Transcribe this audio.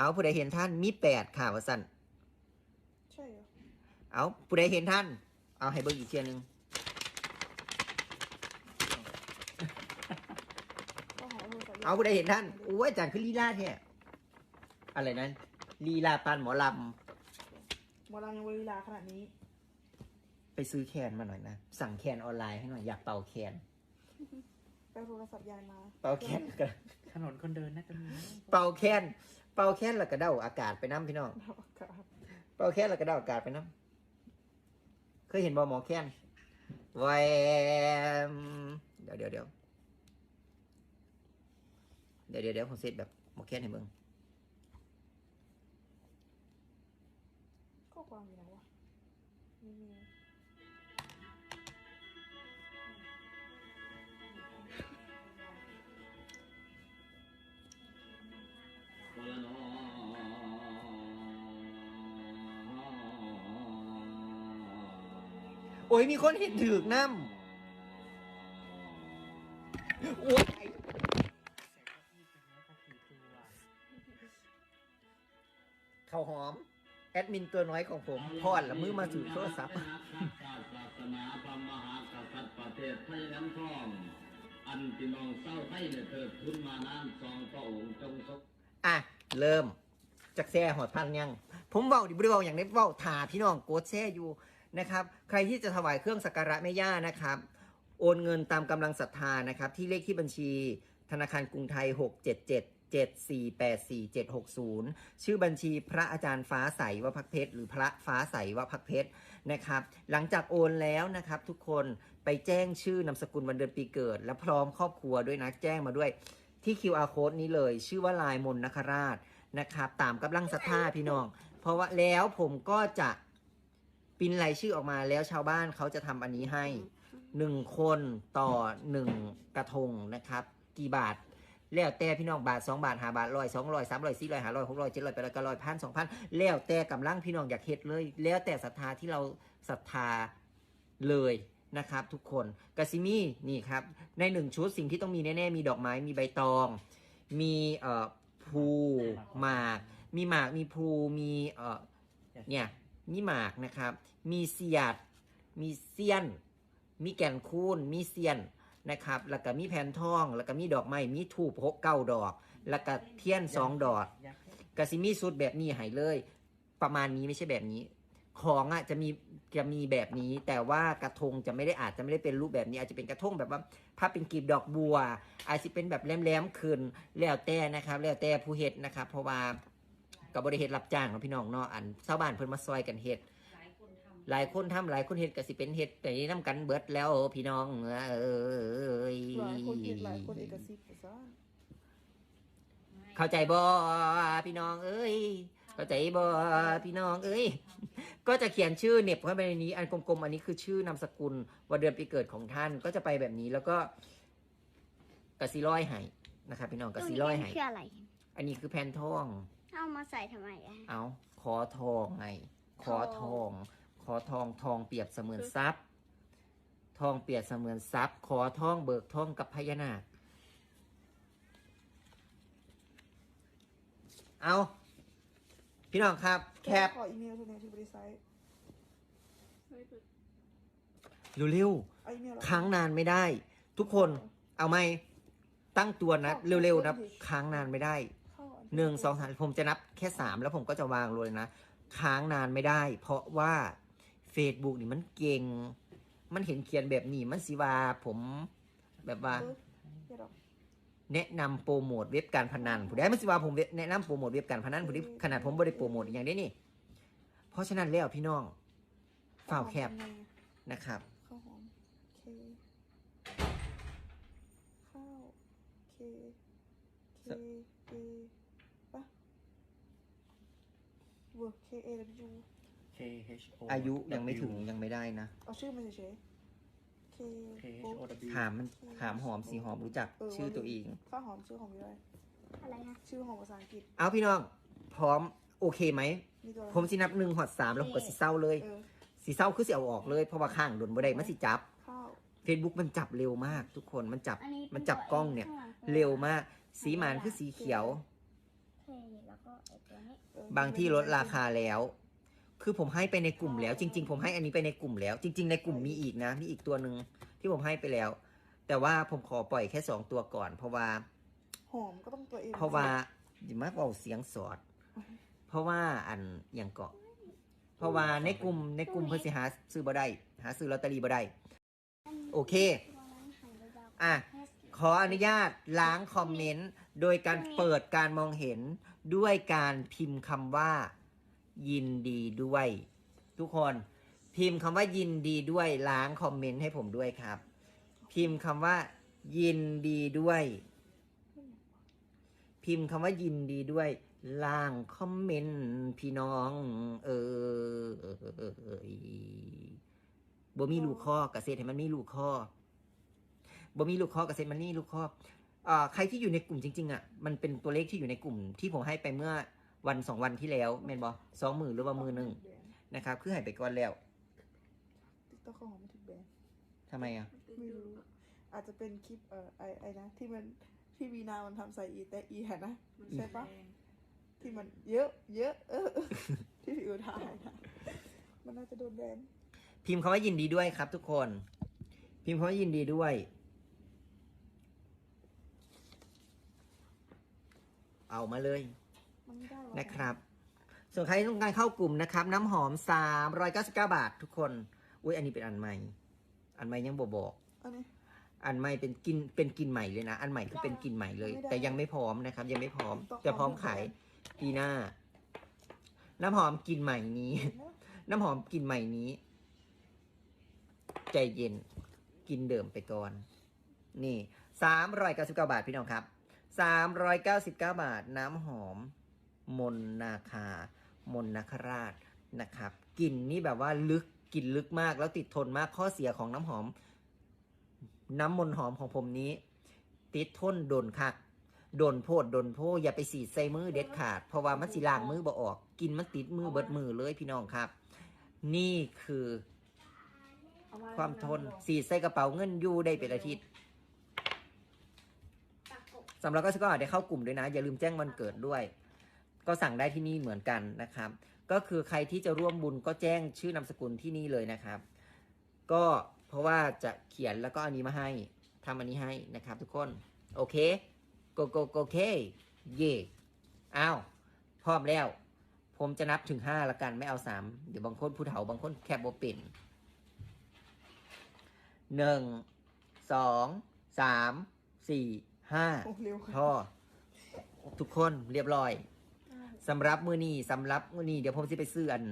เอาผู้ใดเห็นท่านมีแปดค่ะว่าสั่นใช่เหรอเอาผู้ใดเห็นท่าน เอาให้เบิ่งอีกเทียหนึงก็หอโทรศัพท์เอาผู้ใดเห็นท่านโอ้ยอาจารย์คือลีลาแท้อะไรนั้นลีลาปานหมอลหมอลำยังเวลาขนาดนี้ำไปซื้อแคนมาหน่อยนะ สั่งแคนออนไลน์ให้หน่อยอยากเป่าแคนไปเอาโทรศัพท์ยายมาเป่าแคนกันถนนคนเดินน่าจะมีเป่าแคนเป่าแคนแล้วก็เดาอากาศไปน้ำพี่น้อง เอาอากาศเป่าแคนแล้วก็เดาอากาศไปน้ำเคยเห็นบอหมอแคนแวมเดี๋ยวเดี๋ยวเดี๋ยวเดี๋ยวเดี๋ยวเดี๋ยวผมเซตแบบหมอแคนให้เบิ่งข้อความอยู่ไหนวะมีมี โอ้ยมีคนเห็นถือกน้ำโอ้ยเข้าวหอม แอดมินตัวน้อยของผมพอดละมือมาถือโทรศัพท์ศาสนาพระมหากษัตริย์ประเทศไทยน้ำทอง อันพี่น้องเศร้าไทยเนี่ยเกิดขึ้นมานานสองพระองค์จงทรงอะ เริ่มจากแซ่หอดพันยัง ผมเว้าดิบริเวาอย่างนี้เว้าถาพี่น้องโกดแซ่อยู่ นะครับ ใครที่จะถวายเครื่องสักการะแม่ย่านะครับ โอนเงินตามกำลังศรัทธานะครับ ที่เลขที่บัญชีธนาคารกรุงไทย 677 7484ชื่อบัญชีพระอาจารย์ฟ้าใสวพักเพชรหรือพระฟ้าใสวพักเพชรนะครับ หลังจากโอนแล้วนะครับทุกคนไปแจ้งชื่อนามสกุลวันเดือนปีเกิด และพร้อมครอบครัวด้วยนะแจ้งมาด้วย ที่ QR code นี้เลย ชื่อว่าลายมนต์นคราชนะครับ ตามกำลังศรัทธาพี่น้อง เพราะว่าแล้วผมก็จะ ปริ้นรายชื่อออกมาแล้วชาวบ้านเขาจะทำอันนี้ให้หนึ่งคนต่อหนึ่งกระทงนะครับ กี่บาท แล้วแต่พี่น้องบาทสองบาทห้าบาทร้อยสองร้อยสามร้อยสี่ร้อยห้าร้อยหกร้อยเจ็ดร้อยแปดร้อยเก้าร้อยพันสองพันแล้วแต่กำลังพี่น้องอยากเฮ็ดเลย แล้วแต่ศรัทธาที่เราศรัทธาเลยนะครับ ทุกคนกาซิมี่นี่ครับในหนึ่งชุดสิ่งที่ต้องมีแน่ๆมีดอกไม้มีใบตอง มีเอ่อภูหมาก มีหมากมีภูมีเอ่อเนี่ย มีหมากนะครับ มีเสียด มีเสี้ยน มีแก่นคูนมีเสี้ยนนะครับ แล้วก็มีแผ่นทอง แล้วก็มีดอกไม้ มีถูบหกเก้าดอก แล้วก็เทียนสองดอกกให้กสิมีสุดแบบนี้ให้เลย ประมาณนี้ไม่ใช่แบบนี้ ของอะจะมีจะมีแบบนี้ แต่ว่ากระทงจะไม่ได้อาจจะไม่ได้เป็นรูปแบบนี้ อาจจะเป็นกระทงแบบว่าพับเป็นกลีบดอกบัว อาจจะเป็นแบบแหลมๆขึ้นแล้วแต่นะครับ แล้วแต่ผู้เฮ็ดนะครับ เพราะว่า กับบริเฮ็ดรับจ้างของพี่น้องเนาะอันชาวบ้านเพิ่นมาซอยกันเฮ็ดหลายคนทำหลายคนเฮ็ดก็สิเป็นเฮ็ดแต่นี้นำกันเบิดแล้วพี่น้องเอ้ยหลายคนเห็นหลายคนเอกสิทธิ์ซะเข้าใจบ่พี่น้องเอ้ยเข้าใจบ่พี่น้องเอ้ย ก็จะเขียนชื่อเหน็บเข้าไปในนี้ อันกลมๆอันนี้คือชื่อนามสกุลวันเดือนปีเกิดของท่านก็จะไปแบบนี้แล้วก็กระสีร้อยให้นะครับพี่น้องกระสีร้อยให้คืออะไรอันนี้คือแผ่นทอง เอามาใส่ทำไมอะเอาขอทองไง ขอทอง ขอทองทองเปรียบเสมือนทรัพย์ ทองเปรียบเสมือนทรัพย์ ขอทองเบิกทองกับพญานาค เอาพี่น้องครับ แคปขออีเมลโทรเนี่ยที่บริษัทเร็วเอาอีเมลๆค้างนานไม่ได้ ทุกคนเอาไหมตั้งตัวนะเร็วๆนะค้างนานไม่ได้เข้าอั หนึ่งสองสามผมจะนับแค่สามแล้วผมก็จะวางเลยนะ ค้างนานไม่ได้ เพราะว่า Facebook นี่มันเก่ง มันเห็นเขียนแบบนี้มันสิว่าผมแบบว่าเออเดี๋ยวดอกแนะนำโปรโมทเว็บการพนันผู้ใดมันสิว่าผมเว็บแนะนำโปรโมทเว็บการพนันผู้ใดขนาดผมบ่ได้โปรโมทอย่างนี้นี่ เพราะฉะนั้นแล้วพี่น้องฝ่าวแคบทำไงอะนะครับข้าวหอมเคข้าวเคเคเอปะ เวอร์เคเอแล้วยูเคชโออายุยังไม่ถึงยังไม่ได้นะ เอาชื่อมาเฉยๆเคเคชโอ W ถามมันถามหอมสีหอมรู้จักชื่อตัวเองข้าวหอมชื่อหอมอยู่ไรอะไรนะชื่อหอมภาษาอังกฤษ เอาพี่น้อง พร้อมโอเคไหม มีตัวอะไรผมสินับหนึ่งหอดสามแล้วผมก็สิเศร้าเลย เออสีเศร้าคือสิเอาออกเลยเพราะว่าข้างโดนบ่ได้มันสิจับ ข้าว Facebook มันจับเร็วมากทุกคนมันจับอันนี้มันจับกล้องเนี่ย เร็วมาก สีหมานคือสีเขียวเคแล้ว ก็ไอตัวนี้ เออ บางที่ลดราคาแล้ว คือผมให้ไปในกลุ่มแล้ว จริง ๆ ผมให้อันนี้ไปในกลุ่มแล้ว จริง ๆ ในกลุ่มมีอีกนะ มีอีกตัวหนึ่งที่ผมให้ไปแล้ว แต่ว่าผมขอปล่อยแค่สองตัวก่อน เพราะว่า หอมก็ต้องตัวเองเพราะว่าอย่ามาเอาเสียงสอด เพราะว่าอันอย่างเกาะ เพราะว่าในกลุ่มในกลุ่มเพื่อสิหาซื้อบ่ได้หาซื้อลอตเตอรี่บ่ได้โอเคตัวนั้นหันไปดาวอะแค่สีขออนุญาตล้างคอมเมนต์ โดยการเปิดการมองเห็นด้วยการพิมพ์คำว่า ยินดีด้วย ทุกคนพิมพ์คำว่ายินดีด้วยล้างคอมเมนต์ให้ผมด้วยครับ พิมพ์คำว่า ยินดีด้วย พิมพ์คำว่ายินดีด้วยล่างคอมเมนต์พี่น้อง เออบ่มีลูกข้อกเกษตรให้มันมีลูกข้อบ่มีลูกข้อกเกษตรมันนี่ลูกข้อ ใครที่อยู่ในกลุ่มจริงๆอะมันเป็นตัวเลขที่อยู่ในกลุ่มที่ผมให้ไปเมื่อวันสองวันที่แล้วแม่นบอสองมือหรือว่ามือหนึ่งนะครับคือให้ไปก่อนแล้วติ๊กต็อกของมันถึงแบนทำไมอะไม่รู้ อาจจะเป็นคลิปเอ่อไอไอนะ ที่มันที่วีนามันทำใส่อีแต่อีหันนะใช่ปะที่มันเยอะ เยอะเออที่พี่อูถ่ายนะมันน่าจะโดนแบนพิมพ์คำว่ายินดีด้วยครับ ทุกคน พิมพ์คำว่ายินดีด้วย เอามาเลยมันไม่ได้หรอนะครับ ส่วนใครที่ต้องการเข้ากลุ่มนะครับ น้ำหอม 399 บาททุกคน อุ้ยอันนี้เป็นอันใหม่ อันใหม่ยังบบอกอันนี้อันใหม่เป็นกินเป็นกลินใหม่เลยนะ อันใหม่คือเป็นกลินใหม่เลยไม่ได้แต่ยังไม่พร้อมนะครับ ยังไม่พร้อมต้องจะพร้อมพร้อมขายปีหน้า น้ำหอมกลินใหม่นี้ น้ำหอมกลิ่นใหม่นี้ ใจเย็นกินเดิมไปก่อน นี่สามร้อยเก้าสิบเก้าบาทพี่น้องครับ สามร้อยเก้าสิบเก้าบาท น้ำหอม มนนาคา มนนาคราชนะครับกลิ่นนี่แบบว่าลึกกลิ่นลึกมากแล้วติดทนมากข้อเสียของน้ำหอม น้ำมนต์หอมของผมนี้ ติดทนโดนคักโดนโพดโดนโพอย่าไปสีดใส่มือเด็ดขาด เพราะว่ามันสิล้างมือบ่ออก กินมันติดมือเบิดมือเลยพี่น้องครับ นี่คือเอมาความทนสีดใส่กระเป๋าเงินอยู่ได้เป็นอาทิตย์ สำหรับก็ก็ได้เข้ากลุ่มด้วยนะ อย่าลืมแจ้งวันเกิดด้วย ก็สั่งได้ที่นี่เหมือนกันนะครับ ก็คือใครที่จะร่วมบุญก็แจ้งชื่อนามสกุลที่นี่เลยนะครับ ก็เพราะว่าจะเขียนแล้วก็อันนี้มาให้ทำอันนี้ให้นะครับ ทุกคนโอเคโกโกโกเคเย่อ้าวพร้อมแล้ว ผมจะนับถึงห้าละกันไม่เอาสามเดี๋ยวบางคนผู้เฒ่าบางคนแคบโบป็นหนึ่งสองสามสี่ ห้าโอ้เร็วพอทุกคนเรียบร้อยสำหรับมือนี้สำหรับมือนี้เดี๋ยวผมจะไปซื้ออัน